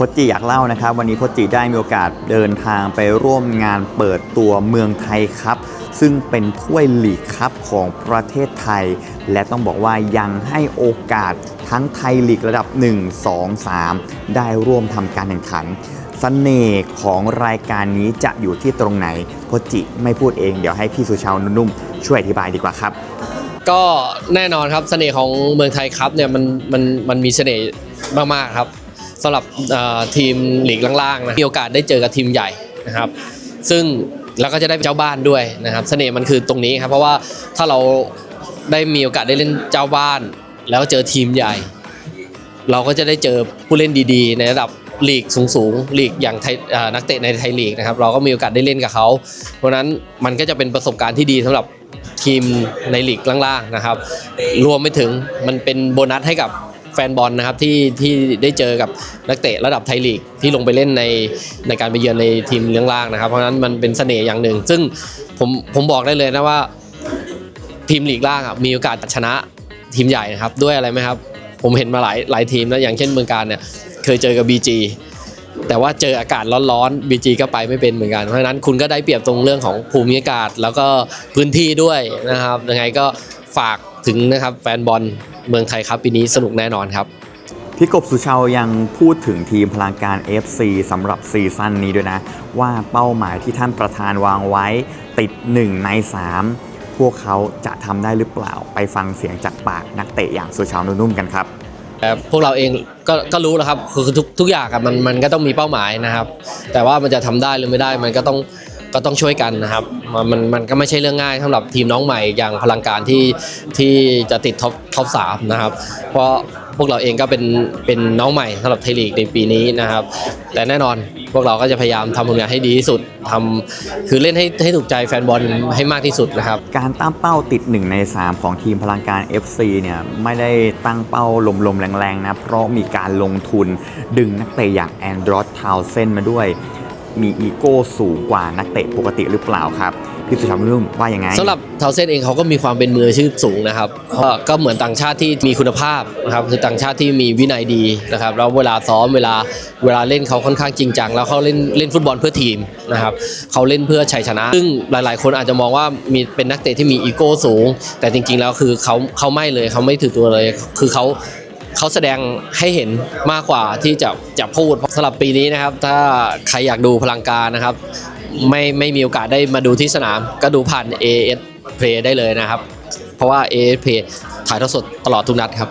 พจจิอยากเล่านะครับ วันนี้พจจิได้มีโอกาสเดินทางไปร่วมงานเปิดตัวเมืองไทยครับ ซึ่งเป็นถ้วยลีกครับของประเทศไทย และต้องบอกว่ายังให้โอกาสทั้งไทยลีกระดับ 1 2 3 ได้ร่วมทำการแข่งขันเสน่ห์ของรายการนี้จะอยู่ที่ตรงไหนพจจิไม่พูดเองเดี๋ยวให้พี่สุชาวนุ่มๆช่วยอธิบายดีกว่าครับ ก็แน่นอนครับเสน่ห์ของเมืองไทยครับเนี่ยมันมันมันมีเสน่ห์มากๆครับ สำหรับทีมหลีกล่างๆนะมีโอกาสได้เจอกับทีมใหญ่นะครับ ซึ่งแล้วก็จะได้เป็นเจ้าบ้านด้วยนะครับ เสน่ห์มันคือตรงนี้ครับเพราะว่าถ้าเราได้มีโอกาสได้เล่นเจ้าบ้าน แล้วเจอทีมใหญ่ เราก็จะได้เจอผู้เล่นดีๆ ในระดับลีกสูงๆลีกอย่างนักเตะในไทยลีกนะครับ เราก็มีโอกาสได้เล่นกับเขา เพราะนั้นมันก็จะเป็นประสบการณ์ที่ดีสำหรับทีมในลีกล่างๆนะครับ รวมไปถึงมันเป็นโบนัสให้กับ แฟนบอลนะครับที่ที่ได้เจอกับนักเตะระดับไทยลีกที่ลงไปเล่นในในการไปเยือนในทีมเลี้ยงล่างนะครับ เพราะฉะนั้นมันเป็นเสน่ห์อย่างหนึ่ง ซึ่งผมผมบอกได้เลยนะว่าทีมลีกล่างมีโอกาสชนะทีมใหญ่นะครับด้วยอะไรไหมครับ ผมเห็นมาหลายหลายทีมนะอย่างเช่นเมืองการเนี่ยเคยเจอกับ BG แต่ว่าเจออากาศร้อนๆ BG ก็ไปไม่เป็นเหมือนกัน เพราะฉะนั้นคุณก็ได้เปรียบตรงเรื่องของภูมิอากาศ แล้วก็พื้นที่ด้วยนะครับยังไงก็ฝากถึงนะครับแฟนบอล เมืองไทยครับปีนี้สนุกแน่นอนครับ พี่กบสุชาวยังพูดถึงทีมพลังการ FC สำหรับซีซั่นนี้ด้วยนะ ว่าเป้าหมายที่ท่านประธานวางไว้ติด 1 ใน 3 พวกเขาจะทำได้หรือเปล่าไปฟังเสียงจากปากนักเตะอย่างสุชาวนุ่มๆกันครับแต่พวกเราเองก็ก็รู้แล้วครับคือทุกทุกอย่างอะมันมันก็ต้องมีเป้าหมายนะครับ แต่ว่ามันจะทำได้หรือไม่ได้มันก็ต้อง ก็ต้องช่วยกันนะครับมันมันมันก็ไม่ใช่เรื่องง่ายสำหรับทีมน้องใหม่อย่างพลังการที่ที่จะติดท็อปท็อปสามนะครับเพราะพวกเราเองก็เป็นเป็นน้องใหม่สำหรับไทยลีกในปีนี้นะครับ แต่แน่นอนพวกเราก็จะพยายามทำผลงานให้ดีที่สุดทำคือเล่นให้ให้ถูกใจแฟนบอลให้มากที่สุดนะครับ การตั้งเป้าติด 1 ใน 3 ของทีมพลังการ FC เนี่ยไม่ได้ตั้งเป้าลมๆแรงๆนะ เพราะมีการลงทุนดึงนักเตะอย่างแอนดรอสทาวเซนมาด้วย มีอีโก้สูงกว่านักเตะปกติหรือเปล่าครับพี่สุชาวนุ่มว่ายังไงสำหรับเทาเซนเองเขาก็มีความเป็นมืออาชีพสูงนะครับก็ก็เหมือนต่างชาติที่มีคุณภาพนะครับคือต่างชาติที่มีวินัยดีนะครับแล้วเวลาซ้อมเวลาเวลาเล่นเขาค่อนข้างจริงจังแล้วเขาเล่นเล่นฟุตบอลเพื่อทีมนะครับเขาเล่นเพื่อชัยชนะ ซึ่งหลาย ๆ คนอาจจะมองว่ามีเป็นนักเตะที่มีอีโก้สูง แต่จริง ๆ แล้วคือเขาเขาไม่เลยเขาไม่ถือตัวเลยคือเขา เขาแสดงให้เห็นมากกว่าที่จะจะพูดสำหรับปีนี้นะครับ ถ้าใครอยากดูพลังการนะครับ ไม่ไม่มีโอกาสได้มาดูที่สนาม ก็ดูผ่าน AS Play ได้เลยนะครับ เพราะว่า AS Play ถ่ายทอดสดตลอดทุกนัดครับ